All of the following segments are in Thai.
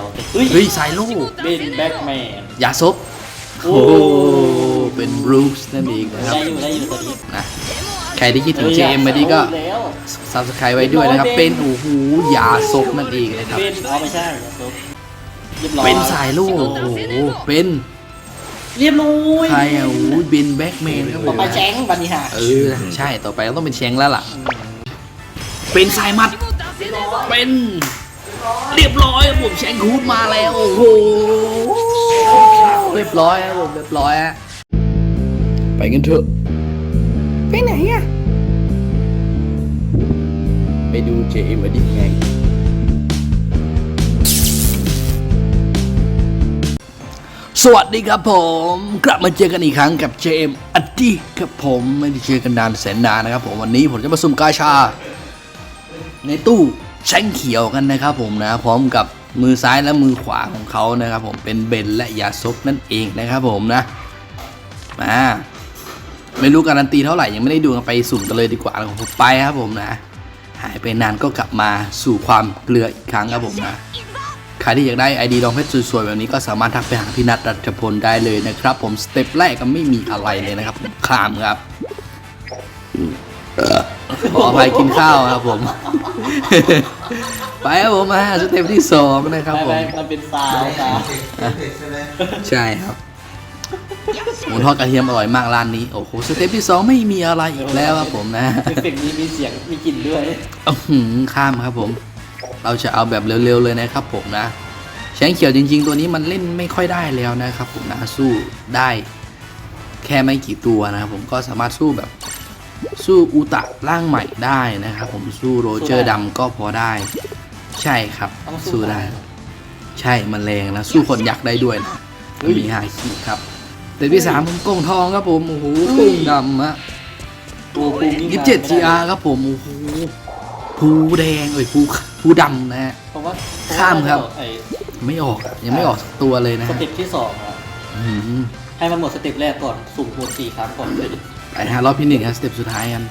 ขียวเฮ้ยเฮ้ยสายลูกเบนแบ็กแมนยาซบโอ้โอ้เป็นบรูซนั่นเองนะครับได้อยู่ได้อยู่ตอนนี้นะใครที่คิดถึง JM มาดีก็เอาแล้วซับสไครต์ไว้ด้วยนะครับ เป็นโอ้โหยาซบนั่นเองนะครับเบนเอาไม่ใช่ครับเรียบร้อยเป็นสายลูกโอ้โหเป็นเรียบร้อยใครอะโอ้โหเบนแบ็กแมนครับผต่อมไปแจ้งบันนี้หาเออใช่ต่อไปก็ต้องเป็นเชงแล้วล่ะ เป็นสายมัดเป็น เรียบร้อยครับผมแชงคูดมาแล้ว โอ้โห เรียบร้อยครับผมเรียบร้อยฮะไปกันเถอะ ไปไหนอะไปดูเจมาดิไงสวัสดีครับผม กลับมาเจอกันอีกครั้งกับเจมอัดดี้ครับผมไม่ได้เจอกันนานแสนนานนะครับผมวันนี้ผมจะมาสุ่มกาชา ในตู้ แช่งเขียวกันนะครับผมนะพร้อมกับมือซ้ายและมือขวาของเขานะครับผมเป็นเบนและยาซบนั่นเองนะครับผมนะมาไม่รู้การันตีเท่าไหร่ยังไม่ได้ดูกันไปสุ่มกันเลยดีกว่านะครับผมไปครับผมนะ หายไปนานก็กลับมาสู่ความเกลืออีกครั้งครับผมนะใครที่อยากได้ไอดีรองเพชรสวยๆแบบนี้ก็สามารถทักไปหาพี่นัทรัชพลได้เลยนะครับ ผมสเต็ปแรกก็ไม่มีอะไรเลยนะครับผมคลามครับ ขออภัยกินข้าวครับผม ไปครับผมมาสเต็ปที่สองนะครับไปผไปมมันเป็นสายจ้าใช่ครับหมูทอดกระเทียมอร่อยมากร้านนี้ โอ้โห สเต็ปที่สองไม่มีอะไรอีกแล้วครับผมนะเอฟเฟกต์นี้มีเสียงมีกลิ่นด้วยอื้อหือข้ามครับผม เราจะเอาแบบเร็วๆเลยนะครับผมนะแชงเขียวจริง ๆ ตัวนี้มันเล่นไม่ค่อยได้แล้วนะครับผมนะสู้ได้ แค่ไม่กี่ตัวนะครับผมก็สามารถสู้แบบ สู้อุตะร่างใหม่ได้นะครับ ผมสู้โรเจอร์ดำก็พอได้ ใช่ครับ ต้องสู้สู้ได้ใช่มันแรงนะ สู้คนยักษ์ได้ด้วยนะมันมีหาขีดครับแต่ที่สามผมกงทองครับผมโอ้โหกงดำอะปูปูนี่ยี่สิบเจ็ด GR ครับผมโอ้โหภูแดงเอ้ยภูภูดำนะฮะ เพราะว่าข้ามครับ ไอ้ไม่ออกอะยังไม่ออกสักตัวเลยนะสฮะเต็ปที่สองอะอื้อหือให้มันหมดสเต็ปแรกก่อนสุ่มหมดสี่ครั้งก่อนเลย ไปฮะรอบที่หนึ่งครับสเต็ปสุดท้ายกัน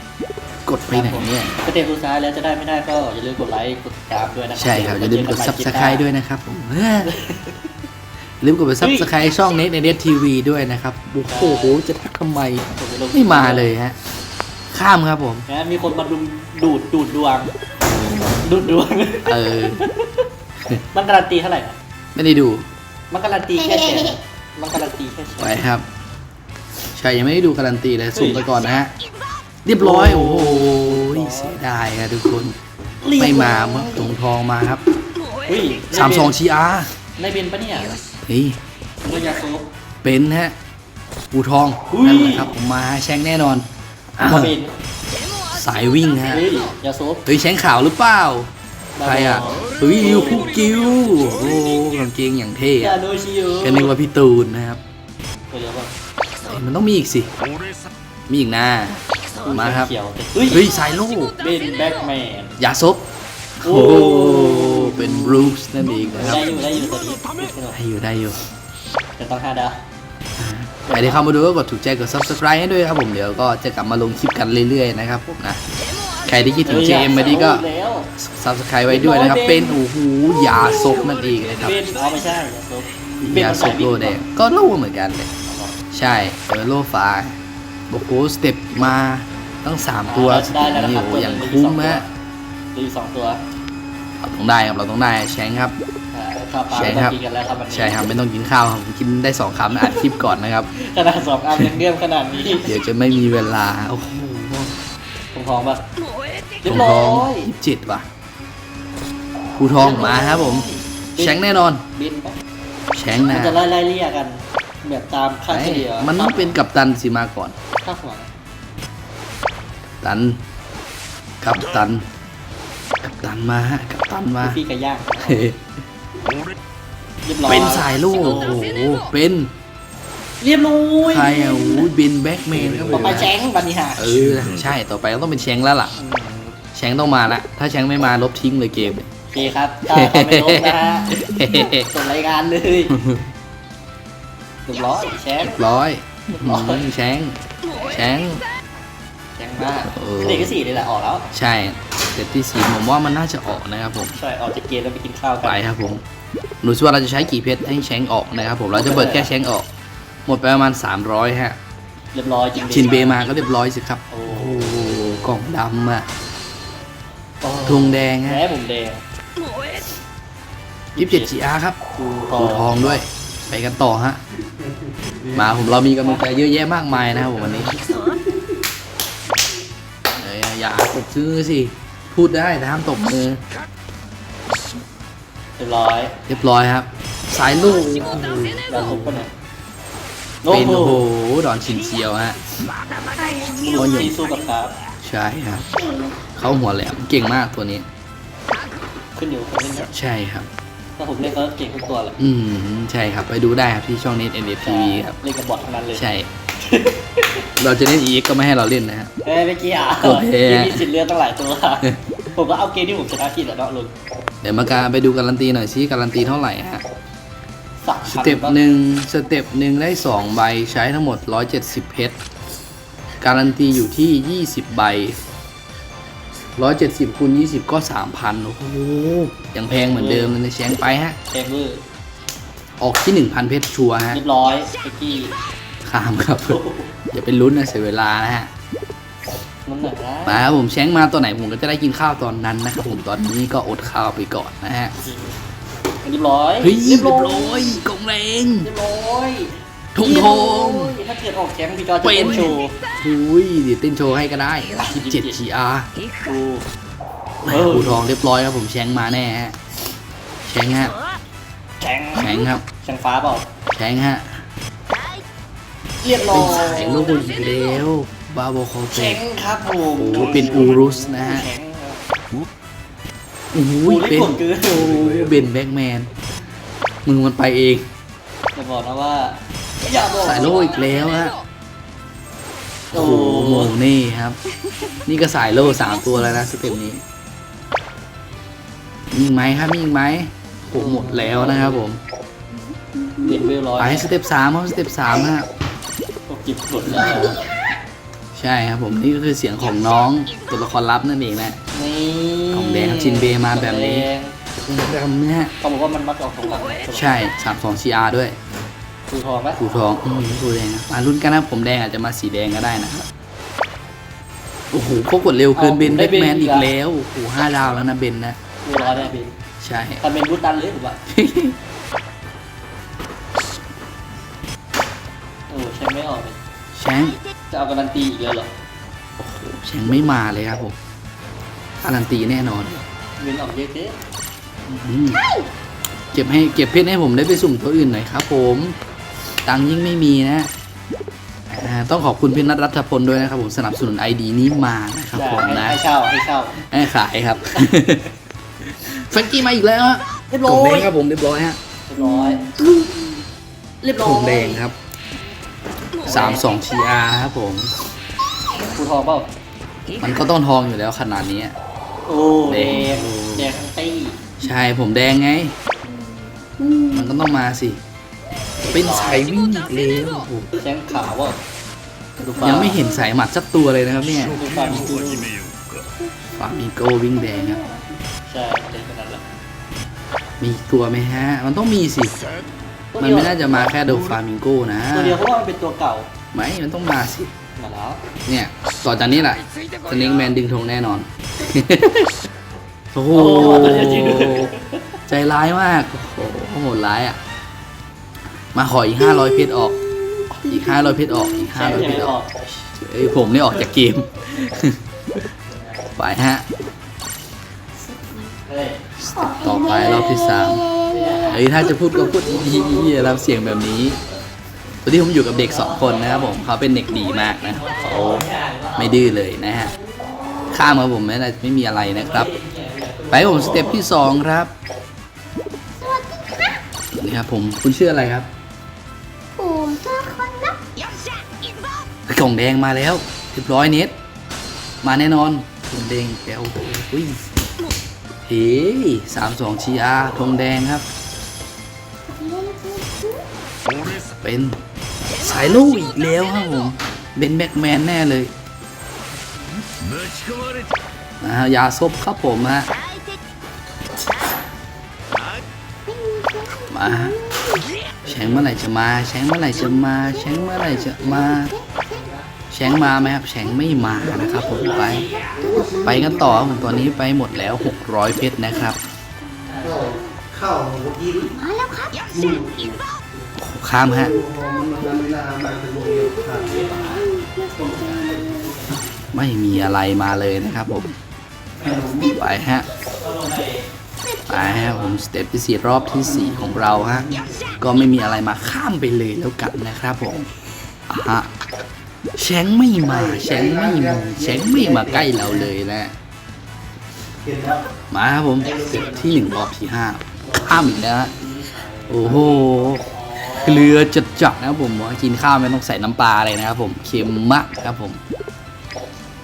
กดไปไหนเนี่ยสเต็ปสุดท้ายแล้วจะได้ไม่ได้ก็อย่าลืมกดไลค์กดติดตามด้วยนะครัใช่ครับอย่าลืมกดซับสไครต์ด้วยนะครับผมเฮ้ยอย่าลืมกดไปซับสไครต์ช่องเน็ตในเน็ตทีวีด้วยนะครับโอ้โหจะทักทำไมไม่มาเลยฮะข้ามครับผมนะมีคนมาดูดูดดูดดวง ดูดดวงเออมันการันตีเท่าไหร่นะไม่ได้ดูมันการันตีแค่แชร์มันการันตีแค่แชไปร์ครับ ใช่ยังไม่ได้ดูการันตีเลยสุ่มไปก่อนนะฮะเรียบร้อย โอ้โหเสียดายครับทุกคน ไม่มาเมื่อตรงทองมาครับอุ้ยสามสองชีอาร์ในเบนปะเนี่ยเฮ้ยเระยะโซฟเป็นฮะปูทองอุ้ยนั่นแหละครับผมมาแชงแน่นอนอ้าวมาเบนสายวิ่งฮะเฮ้ยยาโซฟเฮ้ยแชงขาวหรือเปล่าใครอะเฮ้ยยูคุกิวโอ้กางเกงอย่างเท่ยาอะโดชิโยก็นึกว่าพี่ตูนนะครับ เดี๋ยวก่อนเอ้ยมันต้องมีอีกสิ มีอีกนะมาครับเขียวเฮ้ยเฮ้ยสายลูกเบนแบ็กแมนยาซบโอ้โอ้เป็นบรูซนั่นเองนะครับได้อยู่ได้อยู่ตอนนี้ได้อยู่ได้อยู่แต่ต้องห้าดาวใครที่เข้ามาดูก็กดถูกใจกด subscribe ให้ด้วยครับผมเดี๋ยวก็จะกลับมาลงคลิปกันเรื่อยๆนะครับผมนะใครที่คิดถึง JM มาดีก็แล้ว subscribe ไว้ด้วยนะครับ เป็นโอ้โหยาซบนั่นเองนะครับเบนเอาไม่ใช่ยาโซฟยาซบโลแดงก็โล่เหมือนกันเลย ใช่เออโลฟ้าโอ้โหสเต็ปมาตั้ง3ตัวได้แล้วนะนี่ครับโอ้โหอย่างคุ้มฮะเหลืออีกสองตัวเราต้องได้ครับเราต้องได้แชงครับ อ่าข้าวปลาใช่ไม่คต้รัอบ งกินกันแล้วครับวันนี้ใช่ครับไม่ต้องกินข้าวครับผมกินได้สองคำนะอัดคลิปก่อนนะครับ ขนาดสองอันยังเลี่ยมขนาดนี้เดี๋ยวจะไม่มีเวลาโอ้โหทองทองปะเรีทยอบงร้ทอองยยี่สิบเจ็ดว่ะภูทองมาครับผม แชงแน่นอน บินปะแชงมันนะจะไล่ไล่เลี่ยกัน แบบตามค่าเฉลี่ยมันต้องเป็นกัปตันสิมาก่อน ค่าหัวตัน กัปตัน กัปตันมาฮะกัปตันมาพี่ไก่ย่างเฮ้ยเรียบร้อยเป็นสายลูกโอ้โหเป็นเรียบร้อยใครอะโอ้โหบินแบ็กแมนครับผต่อมไปแจ้งบันนี้หาเออใช่ต่อไปก็ต้องเป็นแชงแล้วล่ะแชงต้องมาละถ้าแชงไม่มาลบทิ้งเลยเกมโอเคครับถ้าเขาไม่ลบนะฮะส่งรายการเลยเรียบร้อยแชงร้อยร้อยอืมแชงแชงแจ้งมากเออ เด็กก็สี่เลยแหละออกแล้ว ใช่เซตที่สี่ผมว่ามันน่าจะออกนะครับผม ใช่ ออกจากเกมแล้วไปกินข้าวกัไปครับผมหนูสิว่าเราจะใช้กี่เพชรให้แชงออกนะครับผม เราจะเปิดแค่แชงออก หมดไปประมาณ 300 ฮะ เรียบร้อยจริงชินเบมาก็เรียบร้อยสิครับ โอ้โอ้โหกล่องดำอะโอ้ธงแดงแพ้ฮะผมแดงยี่สิบเจ็ดจีอาครับกูทปูองทองด้วย ไปกันต่อฮะ มาผมเรามีกำลังใจเยอะแยะมากมายนะครับผมวันนี้เอ้ยอย่าตบซื้อสิ พูดได้แต่ห้ามตบมือ เรียบร้อย เรียบร้อยครับ สายลูกเราทุบกันหน่อยเป็นโอ้โอ้โหโหดอนชินเซียวฮะลูกที่สู้กับครับใช่ครับเขาหัวแหลมเก่งมากตัวนี้ ขึ้นอยู่กับคนเล่นนะใช่ครับ ถ้าผมเล่นเขาเก่งทุกตัวเลยอืมใช่ครับไปดูได้ครับที่ช่องเน็ตเอ็นเอฟทีวีครับ เล่นกับบอททั้งนั้นเลยใช่ เราจะเล่นอีกก็ไม่ให้เราเล่นนะฮะ เอ้ยเมื่อกี้อะโอเคมีสิทธิ์เลือกตั้งหลายตัว ผมก็เอาเกมที่ผมชนะกินแหละเนาะลุงเดี๋ยวมาการไปดูการันตีหน่อยซิการันตีเท่าไหร่ฮะ สามสพันเต็ปหนึ่งสเต็ปหนึ่งได้สองใบใช้ทั้งหมด 170 เพชร การันตีอยู่ที่ 20 ใบ 170คูณ20ก็3,000โอ้โหยังแพงเหมือนเดิมเลยนะแชงไปฮะเทมเวอร์ออกที่1,000เพชรชัวร์ฮะ เรียบร้อยเมื่อกี้ข้ามครับ อย่าไปลุ้นนะเสียเวลานะฮะมันหนักนะมาครับผมแชงมาตัวไหนผมก็จะได้กินข้าวตอนนั้นนะครับผมตอนนี้ก็อดข้าวไปก่อนนะฮะ เรียบร้อยเฮ้ยเรียบร้อยกงแรง เรียบร้อย ทงทงถ้าเกิดออกแชมป์พี่จอจะเป็เต้นนโชว์อุ้ยเดี๋ยวเต้นโชว์ให้ก็ได้27 GR กูแหม่ปูทองเรียบร้อยครับผมแชงมาแน่ฮะแชงฮะแข็งแชงครับแข็งฟ้าเปล่าแชงฮะเรียบร้เป็อนยสายลูกอีกแล้วบาโบคอเตแข็งครับผมโอ้เป็นอูรุสนะฮะแข็งโอ้โหโอ้ยเป็นกดเกินโอ้โหเบนแบ็กแมนมือมันไปเองจะบอกนะว่า อย่าบอกสายโลอีกแล้วฮะโอ้โอ้โหโมเน่ครับ นี่ก็สายโลสามตัวแล้วนะสเต็ปนี้มีอีกไหมครับมีอีกไหมโอ้โหหมดแล้วนะครับผมเรียนเวลร้อยไปสเต็ปสามครับสเต็ปสามฮะตกจิบหลุดแล้วใช่ครับผมนี่ก็คือเสียงของน้องตัวละครลับนั่นเองนะนี่ของแดงครับชินเบมาแบบนี้ของแดงดำนะฮะเขาบอกว่ามันมักจะออกตรงหลังใช่สามสองชีอาร์ด้วย คูทองปะผูทองอืมผูแดงนะมาลุ้นกันนะผมแดงอาจจะมาสีแดงก็ได้นะครับโอ้โหก็กดเร็วเกินเบนแบ็กแมนอีกแล้วโอ้โหห้าดาวแล้วนะเบนนะคูร้อยได้พี่ใช่ทำเป็นบูตดันเลยผมว่าโอ้ใช้ไม่ออกเลยแชงจะเอาการันตีอีกแล้วเหรอโอ้โหแชงไม่มาเลยครับผมการันตีแน่นอนเงินออกเยอะเจ๊อืมเก็บให้เก็บเพชรให้ผมได้ไปสุ่มตัวอื่นหน่อยครับผม ตังค์ยิ่งไม่มีนะอ่าต้องขอบคุณพี่นัทรัฐพลด้วยนะครับผมสนับสนุนไอดีนี้มานะครับผมให้นะให้เช่าให้เช่าให้ขายครับแฟรงกี้มาอีกแล้วฮะเรียบกร้ล่อองแดยงครับผมเรียบร้อยฮะเรียบร้อยเรียบร้กอยล่องแดงครับสามสองชีอาครับผมคูทองเปล่ามันก็ต้องทองอยู่แล้วขนาดนี้โอ้แดแดงงแดงทั้งตี้ใช่ผมแดงไง มันก็ต้องมาสิ เป็นสายวิ่งอีกแล้วโอ้โหแจ้งข่าวว่าดูฟ้ายังไม่เห็นสายหมัดสักตัวเลยนะครับเนี่ยดูฟ้ามีตู้ฟามิโก้วิ่งแดงครับใช่เด็กคนนั้นแหละมีตัวไหมฮะ มันต้องมีสิ มันไม่น่าจะมาแค่โดฟามิงโก้นะตัวเดียวเพราะว่ามันเป็นตัวเก่าไม่มันต้องมาสิมาแล้วเนี่ยต่อจากนี้แหละสเน็กแมนดึงธงแน่นอน โอ้โหตัวเดียวจริงด้วยใจร้ายมาก โอ้โหโหดร้ายอะ มาขออีกห้าร้อยเพชรออก อีกห้าร้อยเพชรออก อีกห้าใช่ร้อยยังเพชไม่รออออกกเอ้ยผมนี่ออกจากเกม ไปฮะเฮ้ยต่อไปรอบที่สามเอ้ยถ้าจะพูดก็พูดดีๆรับเสียงแบบนี้ตอนที่ผมอยู่กับเด็กสองคนนะครับผมเขาเป็นเด็กดีมากนะเขาไม่ดื้อเลยนะฮะข้ามมาผมไม่น่าไม่มีอะไรนะครับ ไปผมสเต็ปที่สองครับนี่ครับผมคุณชื่ออะไรครับผม เพื่อคนนับกล่องแดงมาแล้วเรียบร้อยเน็ตมาแน่นอนกล่องแดงแก้วอุ้ยเฮ้สามสองชีอาธงแดงครับ เป็นสายลูกอีกแล้วครับผมเบนแบ็กแมนแน่เลยนะฮะยาซบครับผมฮะมา เมื่อไหร่จะมาแชงเมื่อไหร่จะมาแชงเมื่อไหร่จะมาแชงมาไหมครับแชงไม่มานะครับผมไป ไปกันต่อครับผมตอนนี้ไปหมดแล้ว 600 เพชรนะครับเข้าเมื่อกี้มาแล้วครับข้ามฮะไม่มีอะไรมาเลยนะครับผมไปฮะ ไปฮะผมสเต็ปที่สี่รอบที่สี่ของเราฮะก็ไม่มีอะไรมาข้ามไปเลยแล้วกันนะครับผมอะฮะแชงไม่มาแชงไม่มาแชงไม่มาใกล้เราเลยนะมาครับผมสเต็ปที่หนึ่งรอบที่ห้าข้ามอีกแล้วฮะโอ้โหเกลือจัดจัดนะครับผมว่ากินข้าวไม่ต้องใส่น้ำปลาอะไรนะครับผมเค็มมากครับผม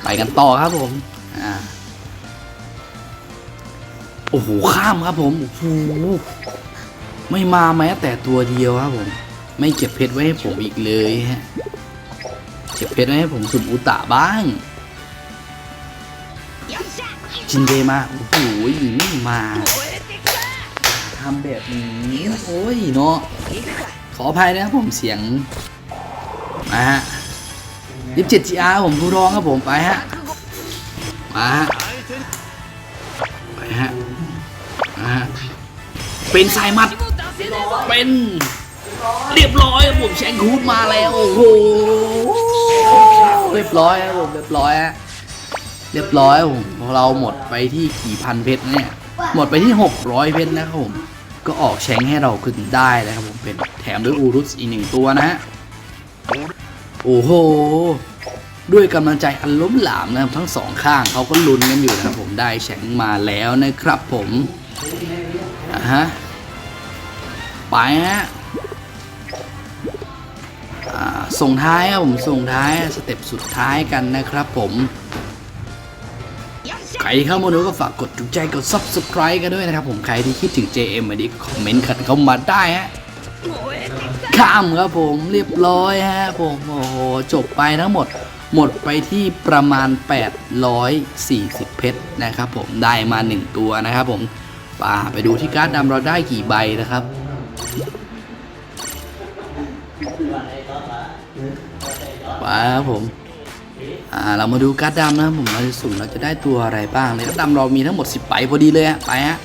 ไปกันต่อครับผมอ่า โอ้โหข้ามครับผมโอ้โหไม่มาแม้แต่ตัวเดียวครับผม ไม่เก็บเพชรไว้ให้ผมอีกเลยฮะเก็บเพชรไว้ให้ผมสุดอุตะบ้างจินเดมาโอ้โหไม่มาทำแบบนี้โอ้ยเนาะขออภัยนะครับผมเสียงมาฮะยิบเจ็ดจีอาร์ผมดูร้องครับผมไปฮะมาฮะ เป็นสายมัด เป็นเรียบร้อยครับผมแชงคูดมาแล้วโอ้โหเรียบร้อยครับผมเรียบร้อยฮะเรียบร้อยครับผมเราหมดไปที่กี่พันเพชรเนี่ยหมดไปที่ 600 เพชรนะครับผมก็ออกแชงให้เราขึ้นได้นะครับผมเป็นแถมด้วยอูรุสอีกหนึ่งตัวนะฮะโอ้โหด้วยกำลังใจอันล้มหลามนะครับทั้งสองข้างเขาก็ลุ้นกันอยู่นะครับผมได้แชงมาแล้วนะครับผมอะฮะ ไปฮะอ่าส่งท้ายครับผมส่งท้ายสเต็ปสุดท้ายกันนะครับผม ใครเข้ามาดูก็ฝากกดถูกใจกด subscribe กันด้วยนะครับผมใครที่คิดถึง JM อันนี้คอมเมนต์กันเข้ามาได้ฮะข้ามครับผมเรียบร้อยฮะผมโอ้โหจบไปทั้งหมดหมดไปที่ประมาณ 840 เพชรนะครับผมได้มา 1 ตัวนะครับผมป่าไปดูที่การ์ดดำเราได้กี่ใบนะครับ ไปครับผมอ่าเรามาดูการ์ดดำนะผมเราจะสุ่มเราจะได้ตัวอะไรบ้างในการ์ดดำเรามีทั้งหมด 10ใบพอดีเลยฮะไปฮะ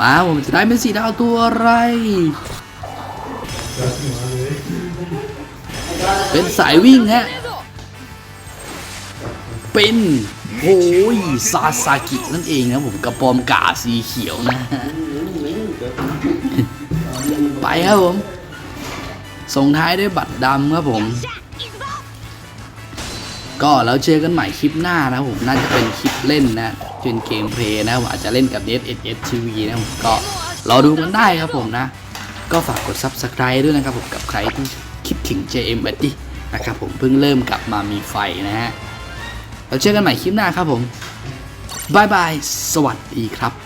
มาผมจะได้เป็นสีดาวตัวอะไร เป็นสายวิ่งฮะเป็นโอ้ยซาซากินั่นเองนะผมกระปอมกาสีเขียวนะ ไปครับผม ส่งท้ายด้วยบัตรดำครับผม ก็แล้วเจอกันใหม่คลิปหน้านะผมน่าจะเป็นคลิปเล่นนะเป็นเกมเพลย์นะผมอาจจะเล่นกับ n e t s TV นะผมก็รอดูกันได้ครับผมนะ ก็ฝากกด Subscribe ด้วยนะครับผมกับใครที่คิดถึง JM b a t t y นะครับผมเพิ่งเริ่มกลับมามีไฟนะฮะเราเจอกันใหม่คลิปหน้าครับผมบายบาย สวัสดีครับ